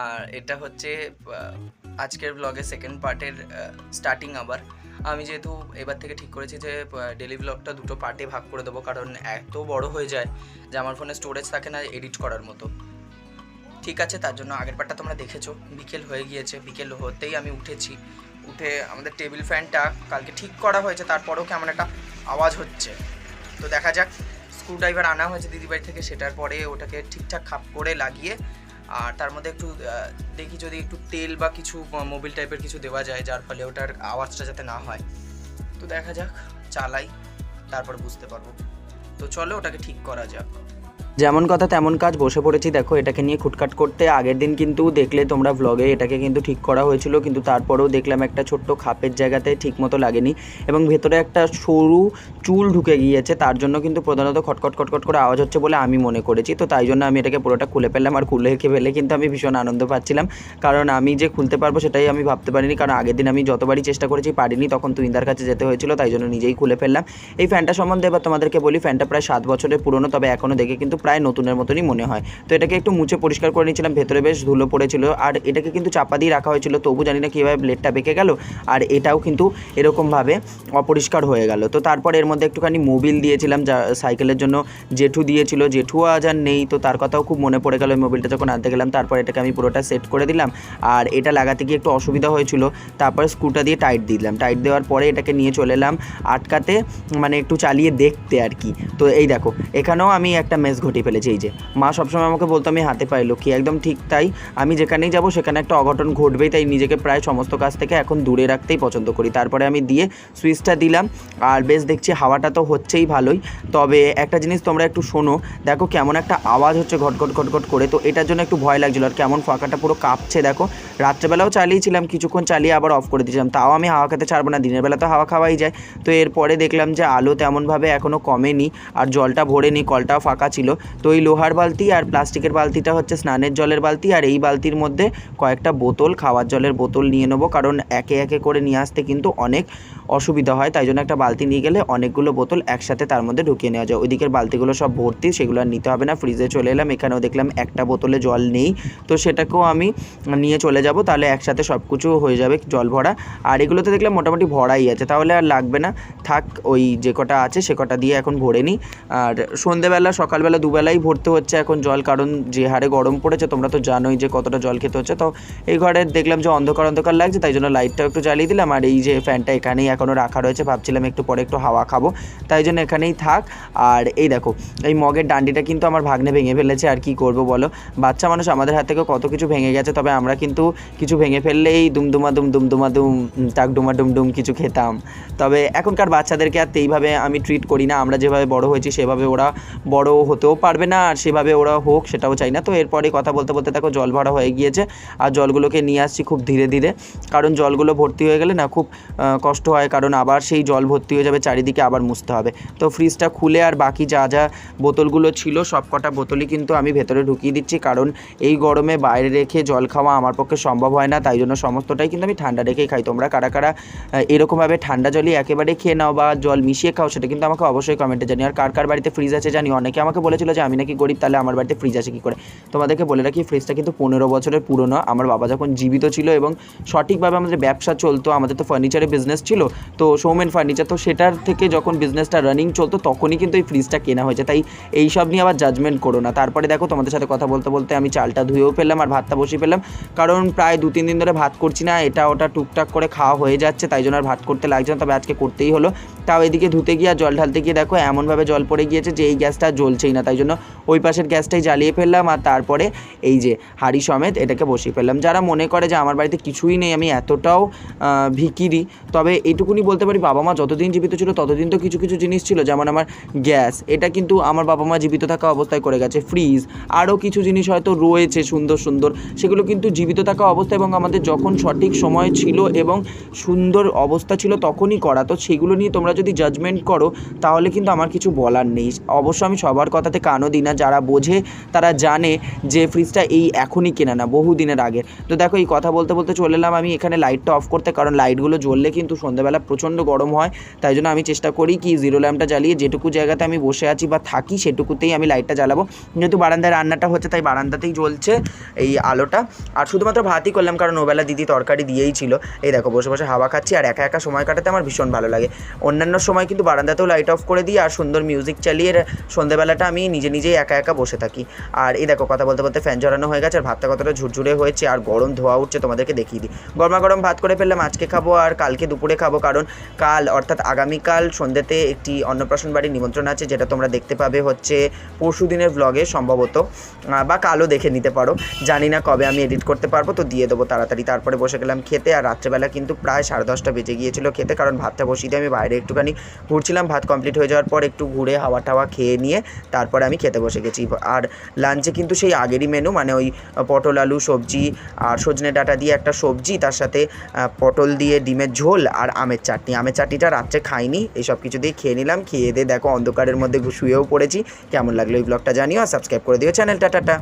আর এটা হচ্ছে আজকের ব্লগের সেকেন্ড পার্টের স্টার্টিং আবার আমি যেহেতু এবার থেকে ঠিক করেছি যে ডেলি ব্লগটা দুটো পার্টে ভাগ করে দেবো, কারণ এত বড় হয়ে যায় যে আমার ফোনে স্টোরেজ থাকে না এডিট করার মতো। ঠিক আছে, তার জন্য আগের পার্টটা তোমরা দেখেছ। বিকেল হয়ে গিয়েছে, বিকেল হতেই আমি উঠেছি। উঠে আমাদের টেবিল ফ্যানটা কালকে ঠিক করা হয়েছে, তারপরেও কেমন একটা আওয়াজ হচ্ছে। তো দেখা যাক স্ক্রুড্রাইভার আনা হয়েছে দিদিবাড়ি থেকে, সেটার পরে ওটাকে ঠিকঠাক খাপ করে লাগিয়ে আর তার মধ্যে একটু দেখি যদি একটু তেল বা কিছু মোবিল টাইপের কিছু দেওয়া যায়, যার ফলে ওটার আওয়াজটা যাতে না হয়। তো দেখা যাক, চালাই, তারপর বুঝতে পারব। তো চলো, ওটাকে ঠিক করা যাক। যেমন কথা তেমন কাজ, বসে পড়েছি। দেখো, এটাকে নিয়ে খুটকাট করতে। আগের দিন কিন্তু দেখলে তোমরা ভ্লগে এটাকে কিন্তু ঠিক করা হয়েছিল, কিন্তু তারপরেও দেখলাম একটা ছোট্ট খাপের জায়গাতে ঠিক মতো লাগেনি এবং ভেতরে একটা সরু চুল ঢুকে গিয়েছে। তার জন্য কিন্তু প্রধানত খটখট খটখট করে আওয়াজ হচ্ছে বলে আমি মনে করেছি। তো তাই জন্য আমি এটাকে পুরোটা খুলে ফেললাম আর খুলে ফেলে কিন্তু আমি ভীষণ আনন্দ পাচ্ছিলাম। কারণ আমি যে খুলতে পারব সেটাই আমি ভাবতে পারিনি। কারণ আগের দিন আমি যতবারই চেষ্টা করেছি পারিনি, তখন তুইন্দার কাছে যেতে হয়েছিল, তাই জন্য নিজেই খুলে ফেললাম। এই ফ্যানটা সম্বন্ধে এবার তোমাদেরকে বলি, ফ্যানটা প্রায় সাত বছরের পুরনো, তবে এখনও দেখে কিন্তু প্রায় নতুনের মতনই মনে হয়। তো এটাকে একটু মুছে পরিষ্কার করে নিয়েছিলাম, ভেতরে বেশ ধুলো পড়েছিল। আর এটাকে কিন্তু চাপা দিয়ে রাখা হয়েছিল, তবু জানি না কীভাবে ব্লেডটা বেঁকে গেল। আর এটাও কিন্তু এরকমভাবে অপরিষ্কার হয়ে গেল। তো তারপর এর মধ্যে একটুখানি মোবিল দিয়েছিলাম, যা সাইকেলের জন্য জেঠু দিয়েছিল। জেঠু আজ আর নেই, তো তার কথাও খুব মনে পড়ে গেল। ওই মোবিলটা যখন আনতে গেলাম, তারপর এটাকে আমি পুরোটা সেট করে দিলাম। আর এটা লাগাতে গিয়ে একটু অসুবিধা হয়েছিল। তারপর স্ক্রুটা দিয়ে টাইট দিলাম। টাইট দেওয়ার পরে এটাকে নিয়ে চলে এলাম আটকাতে মানে একটু চালিয়ে দেখতে আর কি। তো এই দেখো, এখানেও আমি একটা মেস ঘটিয়ে ফেলেছি, এই যে। মা সবসময় আমাকে বলতো, আমি হাতে পাই লক্ষ্মী। একদম ঠিক তাই। আমি যেখানেই যাব, সেখানে একটা অঘটন ঘটবেই, তাই নিজেকে প্রায় সমস্ত কাজ থেকে এখন দূরে রাখতেই পছন্দ করি। তারপরে আমি দিয়ে সুইচটা দিলাম, আর বেশ দেখছি হাওয়াটা তো হচ্ছেই ভালোই। তবে একটা জিনিস তোমরা একটু শোনো, দেখো কেমন একটা আওয়াজ হচ্ছে ঘটঘট ঘটঘট করে, তো এটার জন্য একটু ভয় লাগছিল, আর কেমন ফাঁকাটা পুরো কাঁপছে, দেখো। রাত্রেবেলাও চালিয়েছিলাম, কিছুক্ষণ চালিয়ে আবার অফ করে দিয়েছিলাম। তাও আমি হাওয়া খেতে ছাড়বো না, দিনের বেলা তো হাওয়া খাওয়াই যায়। তো এরপরে দেখলাম যে আলো তেমনভাবে এখনও কমেনি, আর জলটা ভরেনি, কলটাও ফাঁকা ছিল। তো এই লোহার বালতি আর প্লাস্টিকের বালতিটা হচ্ছে স্নানের জলের বালতি, আর এই বালতির মধ্যে কয়েকটা বোতল, খাওয়ার জলের বোতল নিয়ে নেব। কারণ একে একে করে নিয়ে আসতে কিন্তু অনেক অসুবিধা হয়, তাই জন্য একটা বালতি নিয়ে গেলে অনেকগুলো বোতল একসাথে তার মধ্যে ঢুকিয়ে নেওয়া যায়। ওইদিকের বালতিগুলো সব ভর্তি, সেগুলো নিতে হবে না। ফ্রিজে চলে এলাম, এখানেও দেখলাম একটা বোতলে জল নেই। তো সেটাকেও আমি নিয়ে চলে যাব, তাহলে একসাথে সব কিছু হয়ে যাবে জল ভরা। আর এগুলোতে দেখলাম মোটামুটি ভরাই আছে, তাহলে আর লাগবে না। থাক, ওই যে কটা আছে সে কটা দিয়ে এখন ভরে নিই। আর সন্ধেবেলা, সকালবেলা, দুবেলাই ভরতে হচ্ছে এখন জল, কারণ যে হারে গরম পড়েছে, তোমরা তো জানোই যে কতটা জল খেতে হচ্ছে। তো এই ঘরে দেখলাম যে অন্ধকার অন্ধকার লাগছে, তাই জন্য লাইটটাও একটু জ্বালিয়ে দিলাম। আর এই যে ফ্যানটা এখানেই এখনও রাখা রয়েছে, ভাবছিলাম একটু পরে একটু হাওয়া খাব। তাই জন্য এখানেই থাক। আর এই দেখো, এই মগের ডান্ডিটা কিন্তু আমার ভাগ্নে ভেঙে ফেলেছে, আর কি করব বলো? বাচ্চা মানুষ আমাদের হাত থেকে কত কিছু ভেঙে গেছে, তবে আমরা কিন্তু কিছু ভেঙে ফেললেই দুমদুমা দুম দুমদুমা দুম টাক ডুমা ডুম ডুম কিছু খেতাম। তবে এখনকার বাচ্চাদেরকে আর এইভাবে আমি ট্রিট করি না। আমরা যেভাবে বড় হয়েছি, সেভাবে ওরা বড় হতেও পারবে না, আর সেভাবে ওরা হোক সেটাও চাই না। তো এরপরে কথা বলতে বলতে দেখো জল ভরা হয়ে গিয়েছে, আর জলগুলোকে নিয়ে আসছি খুব ধীরে ধীরে। কারণ জলগুলো ভর্তি হয়ে গেলে না খুব কষ্ট হয়, কারণ আবার সেই জল ভর্তি হয়ে যাবে, চারিদিকে আবার মুছতে হবে। তো ফ্রিজটা খুলে আর বাকি যা যা বোতলগুলো ছিল সব কটা বোতলই কিন্তু আমি ভেতরে ঢুকিয়ে দিচ্ছি। কারণ এই গরমে বাইরে রেখে জল খাওয়া আমার পক্ষে সম্ভব হয় না, তাই জন্য সমস্তটাই কিন্তু আমি ঠান্ডা রেখেই খাই। তোমরা কারা কারা এরকমভাবে ঠান্ডা জলই একেবারে খেয়ে নাও বা জল মিশিয়ে খাও, সেটা কিন্তু আমাকে অবশ্যই কমেন্টে জানি আর কার কার বাড়িতে ফ্রিজ আছে জানি অনেকে আমাকে বলেছিল যে, আমি নাকি গরিব, তাহলে আমার বাড়িতে ফ্রিজ আছে কী করে? তোমাদেরকে বলে রাখি ফ্রিজটা কিন্তু পনেরো বছরের পুরনো। আমার বাবা যখন জীবিত ছিল এবং সঠিকভাবে আমাদের ব্যবসা চলতো, আমাদের তো ফার্নিচারের বিজনেস ছিল, তো সৌমেন ফার্নিচার তো সেটার থেকে যখন বিজনেসটা রানিং চলতো, তখনই কিন্তু এই ফ্রিজটা কেনা হয়েছে। তাই এই সব নিয়ে আবার জাজমেন্ট করো না। তারপরে দেখো তোমাদের সাথে কথা বলতে বলতে আমি চালটা ধুয়েও ফেললাম আর ভাতটা বসিয়ে ফেললাম। কারণ প্রায় দু, তিন দিন ধরে ভাত করছি না, এটা ওটা টুকটাক করে খাওয়া হয়ে যাচ্ছে, তাই জন্য আর ভাত করতে লাগছে না, তবে আজকে করতেই হলো। তাও এদিকে ধুতে গিয়ে জল ঢালতে গিয়ে দেখো এমনভাবে জল পড়ে গিয়েছে যে এই গ্যাসটা জ্বলছেই না, তাই জন্য ওই পাশের গ্যাসটাই জ্বালিয়ে ফেললাম আর তারপরে এই যে হাঁড়ি সমেত এটাকে বসিয়ে ফেললাম। যারা মনে করে যে আমার বাড়িতে কিছুই নেই, আমি এতটাও ভিকিরি, তবে এইটুকুনি বলতে পারি বাবা মা যতদিন জীবিত ছিল ততদিন তো কিছু কিছু জিনিস ছিল, যেমন আমার গ্যাস, এটা কিন্তু আমার বাবা মা জীবিত থাকা অবস্থায় করে গেছে, ফ্রিজ, আরও কিছু জিনিস হয়তো রয়েছে সুন্দর সুন্দর, সেগুলো কিন্তু জীবিত থাকা অবস্থা এবং আমাদের যখন সঠিক সময় ছিল এবং সুন্দর অবস্থা ছিল তখনই করা, তো সেগুলো নিয়ে তোমরা যদি জাজমেন্ট করো, তাহলে কিন্তু আমার কিছু বলার নেই। অবশ্য আমি সবার কথাতে কানও দিই না, যারা বোঝে তারা জানে যে ফ্রিজটা এই এখনই কেনা না, বহু দিনের আগে। তো দেখো, এই কথা বলতে বলতে চলে এলাম আমি এখানে লাইটটা অফ করতে, কারণ লাইটগুলো জ্বললে কিন্তু সন্ধ্যাবেলা প্রচণ্ড গরম হয়। তাই জন্য আমি চেষ্টা করি কি জিরো ল্যাম্পটা জ্বালিয়ে যেটুকু জায়গাতে আমি বসে আছি বা থাকি সেটুকুতেই আমি লাইটটা জ্বালাবো। যেহেতু বারান্দায় রান্নাটা হচ্ছে, তাই বারান্দাতেই জ্বলছে এই আলোটা। আর শুধুমাত্র ভাতই করলাম, কারণ ওবেলা দিদি তরকারি দিয়েই ছিল। এই দেখো, বসে বসে হাওয়া খাচ্ছি, আর একা একা সময় কাটাতে আমার ভীষণ ভালো লাগে। অন্যান্য সময় কিন্তু বারান্দাতেও লাইট অফ করে দিই আর সুন্দর মিউজিক চালিয়ে সন্ধ্যেবেলাটা আমি নিজে নিজেই একা একা বসে থাকি। আর এই দেখো, কথা বলতে বলতে ফ্যান ঝরানো হয়ে গেছে আর ভাতটা কতটা ঝুরঝুরে হয়েছে আর গরম ধোয়া উঠছে তোমাদেরকে দেখিয়ে দিই। গরমা গরম ভাত করে ফেললাম, আজকে খাব আর কালকে দুপুরে খাব কারণ কাল অর্থাৎ আগামীকাল সন্ধ্যেতে একটি অন্নপ্রাশন বাড়ির নিমন্ত্রণ আছে যেটা তোমরা দেখতে পাবে হচ্ছে পরশু দিনের ব্লগে সম্ভবত বা কালও দেখে নিতে পারো। জানি না কবে আমি এডিট করতে পারব, তো দিয়ে দেবো তাড়াতাড়ি। তারপরে বসে গেলাম খেতে আর রাত্রেবেলা কিন্তু প্রায় সাড়ে দশটা বেজে গিয়েছিল খেতে কারণ ভাতটা বসিয়ে দিয়ে আমি বাইরে একটুখানি ঘুরছিলাম, ভাত কমপ্লিট হয়ে যাওয়ার পর একটু ঘুরে হাওয়া টাওয়া খেয়ে নিয়ে তারপরে আমি খেতে বসে গেছি। আর লাঞ্চে কিন্তু সেই আগেরই মেনু মানে ওই পটল আলু, সবজি আর সজনে ডাটা দিয়ে একটা সবজি, তার সাথে পটল দিয়ে ডিমের ঝোল আর আমের চাটনি। আমের চাটনিটা রাত্রে খাইনি এইসব কিছু দিয়ে খেয়ে নিলাম, খেয়ে দিয়ে দেখো অন্ধকারের মধ্যে শুয়েও পড়েছি। কেমন লাগল এই ব্লগটা জানিও আর সাবস্ক্রাইব করে দিও চ্যানেলটা, টাটা।